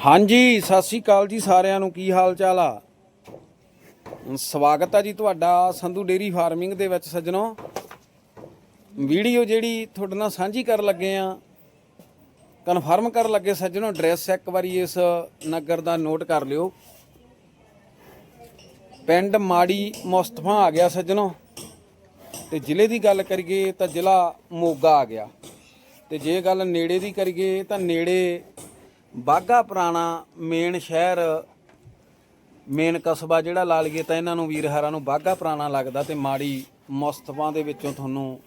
ਹਾਂਜੀ, ਸਤਿ ਸ੍ਰੀ ਅਕਾਲ ਜੀ ਸਾਰਿਆਂ ਨੂੰ। ਕੀ ਹਾਲ ਚਾਲ ਆ ਸਵਾਗਤ ਆ ਜੀ ਤੁਹਾਡਾ ਸੰਧੂ ਡੇਰੀ ਫਾਰਮਿੰਗ ਦੇ ਵਿੱਚ ਸੱਜਣੋ। ਵੀਡੀਓ ਜਿਹੜੀ ਤੁਹਾਡੇ ਨਾਲ ਸਾਂਝੀ ਕਰਨ ਲੱਗੇ ਆ, ਕਨਫਰਮ ਕਰਨ ਲੱਗੇ ਸੱਜਣੋ, ਐਡਰੈਸ ਇੱਕ ਵਾਰੀ ਇਸ ਨਗਰ ਦਾ ਨੋਟ ਕਰ ਲਿਓ। ਪਿੰਡ ਮਾੜੀ ਮੁਸਤਫਾ ਆ ਗਿਆ ਸੱਜਣੋ। ਤੇ ਜ਼ਿਲ੍ਹੇ ਦੀ ਗੱਲ ਕਰੀਏ ਤਾਂ ਜ਼ਿਲ੍ਹਾ ਮੋਗਾ ਆ ਗਿਆ। ਤੇ ਜੇ ਗੱਲ ਨੇੜੇ ਦੀ ਕਰੀਏ ਤਾਂ ਨੇੜੇ ਬਾਗਾ ਪੁਰਾਣਾ ਮੇਨ ਸ਼ਹਿਰ, ਮੇਨ ਕਸਬਾ ਜਿਹੜਾ ਲਾ ਲਈਏ ਤਾਂ ਇਹਨਾਂ ਨੂੰ ਵੀਰਹਾਰਾਂ ਨੂੰ ਬਾਗਾ ਪੁਰਾਣਾ ਲੱਗਦਾ ਤੇ ਮਾੜੀ ਮੁਸਤਫਾ ਦੇ ਵਿੱਚੋਂ ਤੁਹਾਨੂੰ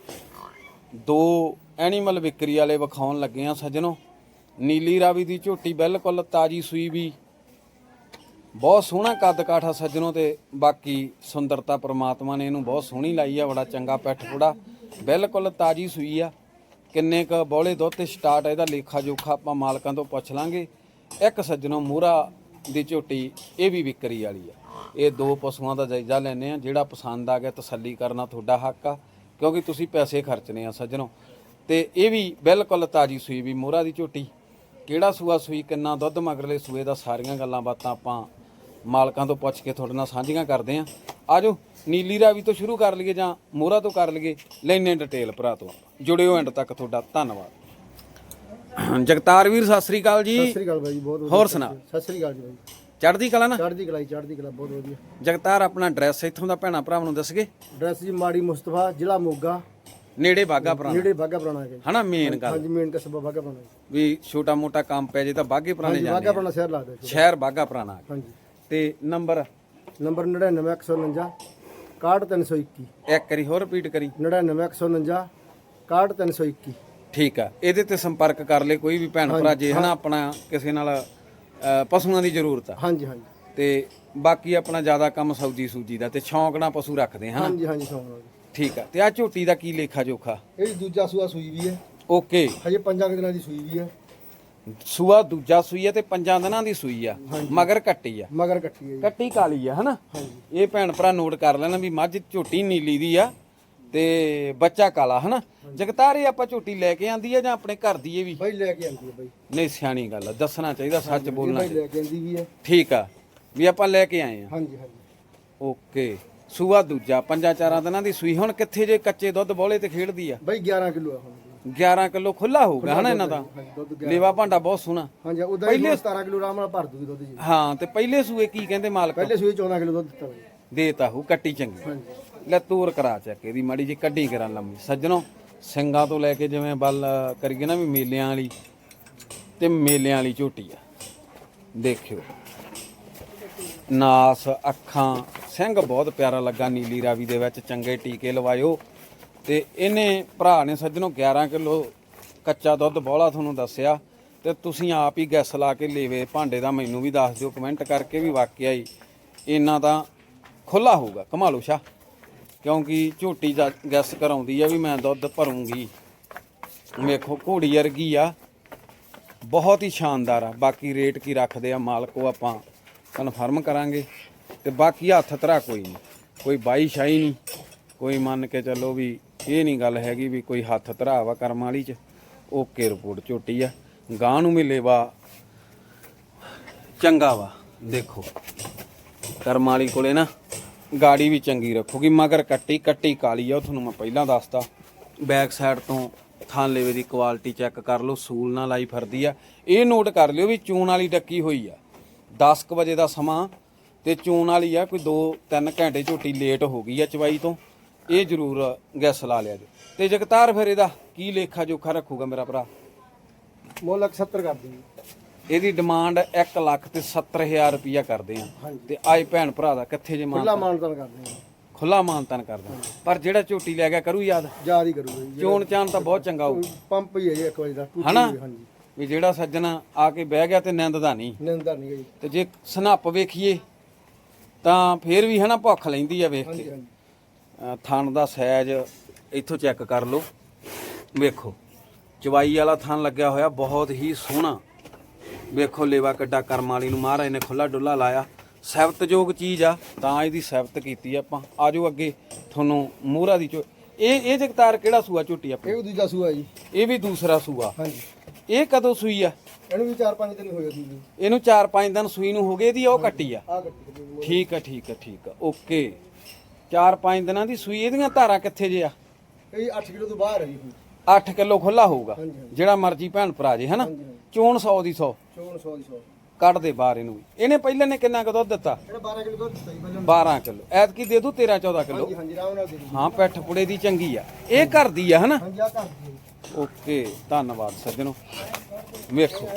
ਦੋ ਐਨੀਮਲ ਵਿਕਰੀ ਵਾਲੇ ਵਿਖਾਉਣ ਲੱਗੇ ਆ ਸੱਜਣੋ। ਨੀਲੀ ਰਾਵੀ ਦੀ ਝੋਟੀ ਬਿਲਕੁਲ ਤਾਜੀ ਸੂਈ ਵੀ। ਬਹੁਤ ਸੋਹਣਾ ਕੱਦ ਕਾਠਾ ਸੱਜਣੋ ਤੇ ਬਾਕੀ ਸੁੰਦਰਤਾ ਪ੍ਰਮਾਤਮਾ ਨੇ ਇਹਨੂੰ ਬਹੁਤ ਸੋਹਣੀ ਲਾਈ ਆ, ਬੜਾ ਚੰਗਾ ਪੈਠ ਥੋੜਾ ਬਿਲਕੁਲ ਤਾਜੀ ਸੂਈ ਆ। ਕਿੰਨੇ ਕ ਬੋਲੇ ਦੁੱਧ ਤੇ ਸਟਾਰਟ ਇਹਦਾ ਲੇਖਾ ਜੋਖਾ ਆਪਾਂ ਮਾਲਕਾਂ ਤੋਂ ਪੁੱਛ ਲਾਂਗੇ। ਇੱਕ ਸੱਜਣੋਂ ਮੂਰਾ ਦੀ ਝੋਟੀ, ਇਹ ਵੀ ਵਿਕਰੀ ਵਾਲੀ ਆ। ਇਹ ਦੋ ਪਸ਼ੂਆਂ ਦਾ ਜਾਇਜ਼ਾ ਲੈਣੇ ਆ, ਜਿਹੜਾ ਪਸੰਦ ਆ ਗਿਆ ਤਸੱਲੀ ਕਰਨਾ ਤੁਹਾਡਾ ਹੱਕ ਆ, ਕਿਉਂਕਿ ਤੁਸੀਂ ਪੈਸੇ ਖਰਚਨੇ ਆ ਸੱਜਣੋ। ਤੇ ਇਹ ਵੀ ਬਿਲਕੁਲ ਤਾਜੀ ਸੂਈ ਵੀ ਮੋਹਰਾ ਦੀ ਝੋਟੀ। ਕਿਹੜਾ ਸੂਆ ਸੂਈ, ਕਿੰਨਾ ਦੁੱਧ ਮਗਰਲੇ ਸੂਏ ਦਾ ਸਾਰੀਆਂ ਗੱਲਾਂ ਬਾਤਾਂ ਆਪਾਂ ਮਾਲਕਾਂ ਤੋਂ ਪੁੱਛ ਕੇ ਤੁਹਾਡੇ ਨਾਲ ਸਾਂਝੀਆਂ ਕਰਦੇ ਆ। ਆਜੋ। ਨੀਲੀ ਰਾਵੀ ਤੋਂ ਸ਼ੁਰੂ ਕਰ ਲਈਏ ਜਾਂ ਮੋਹਰਾ ਤੋਂ ਕਰ ਲਈਏ ਲੈਨੇ ਡਿਟੇਲ ਭਰਾ ਤੋਂ ਜੁੜਿਓ ਐਂਡ ਤੱਕ ਤੁਹਾਡਾ ਧੰਨਵਾਦ। ਜਗਤਾਰ ਵੀਰ ਸਤਿ ਸ੍ਰੀ ਅਕਾਲ ਜੀ। ਸਤਿ ਸ੍ਰੀ ਅਕਾਲ ਬਾਈ ਬਹੁਤ ਵਧੀਆ ਹੋਰ ਸੁਣਾ। ਸਤਿ ਸ੍ਰੀ ਅਕਾਲ ਜੀ ਬਾਈ। ਚੜ੍ਹਦੀ ਕਲਾ ਨਾ? ਚੜ੍ਹਦੀ ਕਲਾਈ ਚੜ੍ਹਦੀ ਕਲਾ ਬਹੁਤ ਵਧੀਆ। ਜਗਤਾਰ ਆਪਣਾ ਐਡਰੈਸ ਇੱਥੋਂ ਦਾ ਭੈਣਾ ਭਰਾਵਾਂ ਨੂੰ ਦੱਸਗੇ ਡਰੈਸ ਜੀ ਮਾੜੀ ਮੁਸਤਫਾ ਜ਼ਿਲ੍ਹਾ ਮੋਗਾ। ਨੇੜੇ ਬਾਗਾ ਪੁਰਾਣਾ। ਨੇੜੇ ਬਾਗਾ ਪੁਰਾਣਾ ਹੈ ਹਨਾ ਮੇਨ ਗੱਲ। ਹਾਂਜੀ ਮੇਨ ਕਸਬਾ ਬਾਗਾ ਪੁਰਾਣਾ ਵੀ ਛੋਟਾ ਮੋਟਾ ਕੰਮ ਪੈ ਜੇ ਤਾਂ ਬਾਗੇ ਪੁਰਾਣੇ ਜਾਂਦੇ ਬਾਗਾ ਪੁਰਾਣਾ ਸ਼ਹਿਰ ਲੱਗਦਾ ਸ਼ਹਿਰ ਬਾਗਾ ਪੁਰਾਣਾ। ਹਾਂਜੀ। ਤੇ ਨੰਬਰ? ਨੰਬਰ 99149 61321 ਇੱਕ। ਵਾਰੀ ਹੋਰ ਰਿਪੀਟ ਕਰੀ। 99149 61321 ਠੀਕ ਆ। ਇਹਦੇ ਤੇ ਸੰਪਰਕ ਕਰ ਲੈ ਕੋਈ ਵੀ ਭੈਣ ਭਰਾ ਜੇ ਹਨਾ ਆਪਣਾ ਕਿਸੇ ਨਾਲ ਅ, ਪਸ਼ੂਆਂ ਦੀ ਜ਼ਰੂਰਤ ਆ। ਹਾਂਜੀ ਹਾਂਜੀ। ਤੇ ਬਾਕੀ ਆਪਣਾ ਜ਼ਿਆਦਾ ਕੰਮ ਸਬਜੀ ਸੂਜੀ ਦਾ ਤੇ ਸ਼ੌਂਕ ਨਾਲ ਪਸ਼ੂ ਰੱਖਦੇ ਹਾਂ ਹਾਂਜੀ ਹਾਂਜੀ ਸੌਣਾ ਜੀ ਠੀਕ ਆ। ਤੇ ਆ ਝੋਟੀ ਦਾ ਕੀ ਲੇਖਾ ਜੋਖਾ ਇਹ ਦੂਜਾ ਸੂਆ ਸੂਈ ਵੀ ਹੈ। ਓਕੇ। ਹਜੇ ਪੰਜਾਂ ਕੁ ਦਿਨਾਂ ਦੀ ਸੂਈ ਵੀ ਹੈ। ਸੂਆ ਦੂਜਾ ਸੂਈ ਆ ਤੇ ਪੰਜਾਂ ਦਿਨਾਂ ਦੀ ਸੂਈ ਆ। ਮਗਰ ਕੱਟੀ ਆ। ਮਗਰ ਕੱਟੀ ਹੈ ਜੀ। ਕੱਟੀ ਕਾਲੀ ਆ ਹਨਾ? ਇਹ ਭੈਣ ਭਰਾ ਨੋਟ ਕਰ ਲੈਣਾ ਵੀ ਮੱਝ ਝੋਟੀ ਨੀਲੀ ਦੀ ਆ ਤੇ ਬੱਚਾ ਕਾਲਾ ਹਨਾ? ਜਗਤਾਰ ਆਪਾਂ ਝੋਟੀ ਲੈ ਕੇ ਆਂਦੀ ਆ ਜਾਂ ਆਪਣੇ ਘਰ ਦੀ ਇਹ ਵੀ? ਬਾਈ ਲੈ ਕੇ ਆਂਦੀ ਹੈ ਬਾਈ। ਨਹੀਂ ਸਿਆਣੀ ਗੱਲ ਆ ਦੱਸਣਾ ਚਾਹੀਦਾ ਸੱਚ ਬੋਲਣਾ ਬਾਈ ਲੈ ਕੇ ਆਂਦੀ ਵੀ ਹੈ ਠੀਕ ਆ ਵੀ ਆਪਾਂ ਲੈ ਕੇ ਆਏ ਆ। ਹਾਂਜੀ ਹਾਂਜੀ। ਓਕੇ ਸੂਆ ਦੂਜਾ ਪੰਜਾਂ ਚਾਰਾਂ ਦਿਨਾਂ ਦੀ ਸੂਈ। ਹੁਣ ਕਿੱਥੇ ਜੇ ਕੱਚੇ ਦੁੱਧ ਬੋਲੇ ਤੇ ਖੇਡਦੀ ਆ? ਬਾਈ 11 ਕਿਲੋ ਆ ਹੁਣ। 11 ਕਿਲੋ ਖੁੱਲਾ ਹੋਊਗਾ ਹਨਾ ਇਹਨਾਂ ਦਾ? ਲੇਵਾ ਭਾਂਡਾ ਬਹੁਤ ਸੋਹਣਾ। ਹਾਂਜੀ ਉਦਾਂ ਹੀ 17 ਕਿਲੋ ਆਰਾਮ ਨਾਲ ਭਰ ਦੂਗੀ ਦੁੱਧ ਜੀ। ਹਾਂ ਤੇ ਪਹਿਲੇ ਸੂਏ ਕੀ ਕਹਿੰਦੇ ਮਾਲਕ? ਪਹਿਲੇ ਸੂਏ 14 ਕਿਲੋ ਦੁੱਧ ਦਿੱਤਾ ਦੇਤਾ ਹੂ ਕੱਟੀ ਚੰਗੀ। ਹਾਂਜੀ। ਲੈ ਤੂਰ ਕਰਾ ਚੱਕ ਇਹਦੀ ਮਾੜੀ ਜੀ ਕੱਢੀ ਕਰਾਂ ਲੰਮੀ। ਸੱਜਣੋ ਸਿੰਘਾਂ ਤੋਂ ਲੈ ਕੇ ਜਿਵੇਂ ਬੱਲ ਕਰੀਏ ਨਾ ਵੀ ਮੇਲਿਆਂ ਵਾਲੀ ਤੇ ਮੇਲਿਆਂ ਵਾਲੀ ਝੋਟੀ ਆ। ਦੇਖਿਓ। ਨਾਸ ਅੱਖਾਂ ਸਿੰਘ ਬਹੁਤ ਪਿਆਰਾ ਲੱਗਾ ਨੀਲੀ ਰਾਵੀ ਦੇ ਵਿੱਚ ਚੰਗੇ ਟੀਕੇ ਲਵਾਇਓ। ਤੇ ਇਹਨੇ ਭਰਾ ਨੇ ਸੱਜਣੋ 11 ਕਿਲੋ ਕੱਚਾ ਦੁੱਧ ਬੋਲਾ ਤੁਹਾਨੂੰ ਦੱਸਿਆ ਤੇ ਤੁਸੀਂ ਆਪ ਹੀ ਗੈਸ ਲਾ ਕੇ ਲੇਵੇ ਭਾਂਡੇ ਦਾ ਮੈਨੂੰ ਵੀ ਦੱਸ ਦਿਓ ਕਮੈਂਟ ਕਰਕੇ ਵੀ ਵਾਕਿਆ ਹੀ ਇੰਨਾ ਤਾਂ ਖੁੱਲਾ ਹੋਊਗਾ। ਕਮਾਲੋ ਸ਼ਾ ਕਿਉਂਕਿ ਝੋਟੀ ਦਾ ਗੈਸ ਕਰਾਉਂਦੀ ਆ ਵੀ ਮੈਂ ਦੁੱਧ ਭਰੂੰਗੀ। ਵੇਖੋ, ਘੋੜੀ ਵਰਗੀ ਆ। ਬਹੁਤ ਹੀ ਸ਼ਾਨਦਾਰ ਆ। ਬਾਕੀ ਰੇਟ ਕੀ ਰੱਖਦੇ ਆ ਮਾਲਕ ਉਹ ਆਪਾਂ ਕਨਫਰਮ ਕਰਾਂਗੇ। ਤੇ ਬਾਕੀ ਹੱਥ ਧਰਾ ਕੋਈ ਨਹੀਂ। ਕੋਈ ਬਾਈ ਸ਼ਾਈ ਨਹੀਂ। ਕੋਈ ਮੰਨ ਕੇ ਚੱਲੋ ਵੀ ਇਹ ਨਹੀਂ ਗੱਲ ਹੈਗੀ ਵੀ ਕੋਈ ਹੱਥ ਧਰਾ ਵਾ ਕਰਮ ਵਾਲੀ ਚ। ਓਕੇ ਰਿਪੋਰਟ ਝੋਟੀ ਆ। ਗਾਂ ਨੂੰ ਮਿਲੇ ਵਾ। ਚੰਗਾ ਵਾ। ਦੇਖੋ। ਕਰਮ ਵਾਲੀ ਕੋਲੇ ਨਾ ਗਾੜੀ ਵੀ ਚੰਗੀ ਰੱਖੂਗੀ। ਮਗਰ ਕੱਟੀ ਕੱਟੀ ਕਾਲੀ ਆ। ਉਹ ਤੁਹਾਨੂੰ ਮੈਂ ਪਹਿਲਾਂ ਦੱਸਤਾ। ਬੈਕ ਸਾਈਡ ਤੋਂ ਥਾਂ ਲੇਵੇ ਦੀ ਕੁਆਲਿਟੀ ਚੈੱਕ ਕਰ ਲਓ। ਸੂਲ ਨਾਲ ਲਾਈ ਫਿਰਦੀ ਆ। ਇਹ ਨੋਟ ਕਰ ਲਿਓ ਵੀ ਚੂਨ ਵਾਲੀ ਡੱਕੀ ਹੋਈ ਆ। 10 ਕੁ ਵਜੇ ਦਾ ਸਮਾਂ ਤੇ ਚੂਨ ਵਾਲੀ ਆ। ਕੋਈ 2-3 ਘੰਟੇ ਝੋਟੀ ਲੇਟ ਹੋ ਗਈ ਆ ਚਵਾਈ ਤੋਂ। ਇਹ ਜ਼ਰੂਰ ਗੈਸ ਲਾ ਲਿਆ ਜੀ। ਤੇ ਜਗਤਾਰ ਫਿਰ ਇਹਦਾ ਕੀ ਲੇਖਾ ਜੋਖਾ ਰੱਖੂਗਾ ਮੇਰਾ ਭਰਾ? ਮੁੱਲ 70 ਕਰ ਦੂਗੀ ਇਹਦੀ ਡਿਮਾਂਡ 1 ਲੱਖ ਤੇ 70000 ਰੁਪਇਆ ਕਰਦੇ ਆ। ਤੇ ਆਏ ਭੈਣ ਭਰਾ ਦਾ ਕਿੱਥੇ ਜੇ ਮਾਨ ਖੁੱਲਾ ਮਾਨਤਨ ਕਰਦੇ ਹਾਂ ਖੁੱਲਾ ਮਾਨਤਨ ਕਰਦਾ ਪਰ ਜਿਹੜਾ ਝੋਟੀ ਲੈ ਗਿਆ ਕਰੂ ਯਾਦ? ਯਾਦ ਹੀ ਕਰੂਗਾ ਜੀ। ਚੋਣ ਚਾਣ ਤਾਂ ਬਹੁਤ ਚੰਗਾ ਹੋਊ। ਪੰਪ ਹੀ ਹੈ ਜੀ ਇੱਕ ਵਜੇ ਦਾ ਟੂਟੀ ਹਨਾ? ਹੋਈ, ਹਾਂਜੀ। ਵੀ ਜਿਹੜਾ ਸੱਜਣਾ ਆ ਕੇ ਬਹਿ ਗਿਆ ਤੇ ਨਿੰਦ ਦਾ ਨਹੀਂ। ਨਿੰਦਰ ਨਹੀਂ ਗਈ ਤੇ ਜੇ ਸਨੱਪ ਵੇਖੀਏ ਤਾਂ ਫੇਰ ਵੀ ਹਨਾ ਭੁੱਖ ਲੈਂਦੀ ਆ ਵੇਖ ਕੇ। ਹਾਂਜੀ। ਥਣ ਦਾ ਸਾਈਜ਼ ਇੱਥੋਂ ਚੈੱਕ ਕਰ ਲਓ। ਵੇਖੋ ਚਵਾਈ ਵਾਲਾ ਥਣ ਲੱਗਿਆ ਹੋਇਆ ਬਹੁਤ ਹੀ ਸੋਹਣਾ। ਵੇਖੋ ਲੇਵਾ ਕਿੱਡਾ ਕਰਮ ਵਾਲੀ ਨੂੰ ਮਹਾਰਾਜ ਨੇ ਖੁੱਲਾ ਡੁੱਲਾ ਲਾਇਆ। ਸਹਿਬਤਯੋਗ ਚੀਜ਼ ਆ ਤਾਂ ਇਹਦੀ ਸਹਿਬਤ ਕੀਤੀ ਆਪਾਂ। ਆਜੋ ਅੱਗੇ ਤੁਹਾਨੂੰ ਮੂਹਰਾ ਦੀ ਚੋ ਇਹ ਇਹ ਜਗਤਾਰ ਕਿਹੜਾ ਸੂਆ ਝੋਟੀ ਆਪਣੀ? ਇਹ ਦੂਜਾ ਸੂਆ ਜੀ। ਇਹ ਵੀ ਦੂਸਰਾ ਸੂਆ। ਹਾਂਜੀ। ਇਹ ਕਦੋਂ ਸੂਈ ਆ? ਇਹਨੂੰ ਵੀ 4-5 ਦਿਨ ਹੋਏ ਸੀ ਜੀ ਇਹਨੂੰ 4-5 ਦਿਨ ਸੂਈ ਨੂੰ ਹੋ ਗਏ ਦੀ ਉਹ ਕੱਟੀ ਆ? ਆ ਕੱਟੀ ਠੀਕ ਆ ਠੀਕ ਆ ਠੀਕ ਆ। ਓਕੇ। 4-5 ਦਿਨਾਂ ਦੀ ਸੂਈ ਇਹਦੀਆਂ ਧਾਰਾਂ ਕਿੱਥੇ ਜੇ ਆ? ਇਹ 8 ਕਿਲੋ ਤੋਂ ਬਾਹਰ ਹੈ ਜੀ 8 ਕਿਲੋ ਖੁੱਲਾ ਹੋਊਗਾ। ਜਿਹੜਾ ਮਰਜ਼ੀ ਭੈਣ ਭਰਾ ਜੇ ਹਨਾ। ਚੋਣ 100 ਦੀ 100 ਚੋਣ 100 ਦੀ 100 ਕੱਢ ਦੇ ਬਾਹਰ ਇਹਨੂੰ ਇਹਨੇ ਪਹਿਲੇ ਨੇ ਕਿੰਨਾ ਕੁ ਦੁੱਧ ਦਿੱਤਾ? ਜਿਹੜਾ 12 ਕਿਲੋ ਦੁੱਧ ਦਿੱਤਾ ਜੀ ਪਹਿਲਾਂ 12 ਕਿਲੋ। ਐਤਕੀ ਦੇ ਦੂ 13-14 ਕਿਲੋ। ਹਾਂਜੀ ਹਾਂਜੀ ਆਰਾਮ ਨਾਲ ਦੇ ਹਾਂ ਪੈਠ ਪੁੜੇ ਦੀ ਚੰਗੀ ਆ। ਇਹ ਘਰ ਦੀ ਆ ਹਨਾ? ਹਾਂਜੀ ਆ ਓਕੇ ਧੰਨਵਾਦ ਸੱਜਣੋ। ਵੇਖੋ।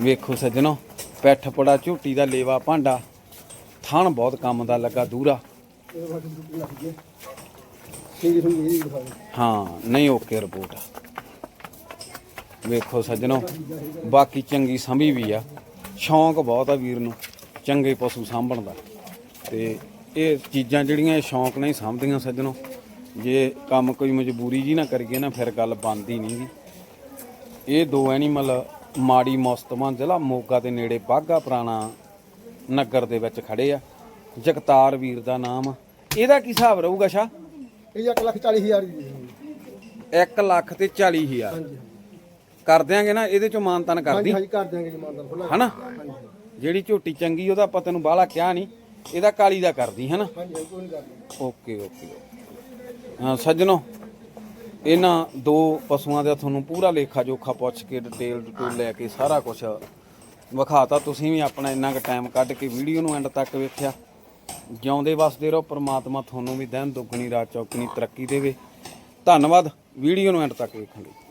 ਵੇਖੋ ਸੱਜਣੋ, ਪੈਠ ਪੜਾ, ਝੂਟੀ ਦਾ ਲੇਵਾ ਭਾਂਡਾ, ਥਣ ਬਹੁਤ ਕੰਮ ਦਾ ਲੱਗਾ ਦੂਰਾ। ਹਾਂ, ਨਹੀਂ ਓਕੇ ਰਿਪੋਰਟ ਵੇਖੋ ਸੱਜਣੋ, ਬਾਕੀ ਚੰਗੀ ਸੰਭੀ ਵੀ ਆ। ਸ਼ੌਂਕ ਬਹੁਤ ਆ ਵੀਰ ਨੂੰ, ਚੰਗੇ ਪਸ਼ੂ ਸਾਂਭਣ ਦਾ। ਤੇ ਇਹ ਚੀਜ਼ਾਂ ਜਿਹੜੀਆਂ ਇਹ ਸ਼ੌਂਕ ਨਹੀਂ ਸਾਂਭਦੀਆਂ ਸੱਜਣੋ, ਜੇ ਕੰਮ ਕੋਈ ਮਜਬੂਰੀ ਜੀ ਨਾ ਕਰੀਏ ਨਾ, ਫਿਰ ਗੱਲ ਬਣਦੀ ਨਹੀਂਗੀ ਇਹ ਦੋ ਐਨੀਮਲ ਮਾੜੀ ਮੌਸਤਮਾਂ ਜ਼ਿਲ੍ਹਾ ਮੋਗਾ ਦੇ ਨੇੜੇ ਬਾਗਾ ਪੁਰਾਣਾ ਨਗਰ ਦੇ ਵਿੱਚ ਖੜੇ ਆ। ਜਗਤਾਰ ਵੀਰ ਦਾ ਨਾਮ। ਆ। ਇਹਦਾ ਕੀ ਹਿਸਾਬ ਰਹੂਗਾ ਸ਼ਾ ਇਹ 1 ਲੱਖ 40 ਹਜ਼ਾਰ ਦੀ ਦੇ ਦਿਓ। 1 ਲੱਖ ਤੇ 40 ਹਜ਼ਾਰ। ਹਾਂਜੀ। ਕਰ ਦਿਆਂਗੇ ਨਾ ਇਹਦੇ ਚੋਂ ਮਾਨਤਨ ਹਾਂਜੀ ਕਰਦੀ ਹਾਂਜੀ ਕਰ ਦਿਆਂਗੇ ਜੀ ਮਾਨਦਾਰ ਖੁੱਲਾ ਹਨਾ? ਹਾਂਜੀ ਜਿਹੜੀ ਝੋਟੀ ਚੰਗੀ ਉਹਦਾ ਆਪਾਂ ਤੈਨੂੰ ਬਾਹਲਾ ਕਿਹਾ ਨਹੀਂ ਇਹਦਾ ਕਾਲੀ ਦਾ ਕਰਦੀ ਹਨਾ? ਹਾਂਜੀ ਹਾਂਜੀ, ਕੋਈ ਨਹੀਂ ਕਰਦੇ। Okay okay. ਹਾਂ ਸੱਜਣੋ ਇਹਨਾਂ ਦੋ ਪਸ਼ੂਆਂ ਦਾ ਤੁਹਾਨੂੰ ਪੂਰਾ ਲੇਖਾ ਜੋਖਾ ਪੁੱਛ ਕੇ ਡਿਟੇਲ ਡਿਟੂਲ ਲੈ ਕੇ ਸਾਰਾ ਕੁਝ ਵਿਖਾਤਾ। ਤੁਸੀਂ ਵੀ ਆਪਣਾ ਇੰਨਾ ਕੁ ਟਾਈਮ ਕੱਢ ਕੇ ਵੀਡੀਓ ਨੂੰ ਐਂਡ ਤੱਕ ਵੇਖਿਆ। ਜਿਉਂਦੇ ਵਸਦੇ ਰਹੋ, ਪ੍ਰਮਾਤਮਾ ਤੁਹਾਨੂੰ ਵੀ ਦਿਨ ਦੁੱਗਣੀ, ਰਾਤ ਚੌਗਣੀ ਤਰੱਕੀ ਦੇਵੇ। ਧੰਨਵਾਦ ਵੀਡੀਓ ਨੂੰ ਐਂਡ ਤੱਕ ਵੇਖਣ ਲਈ।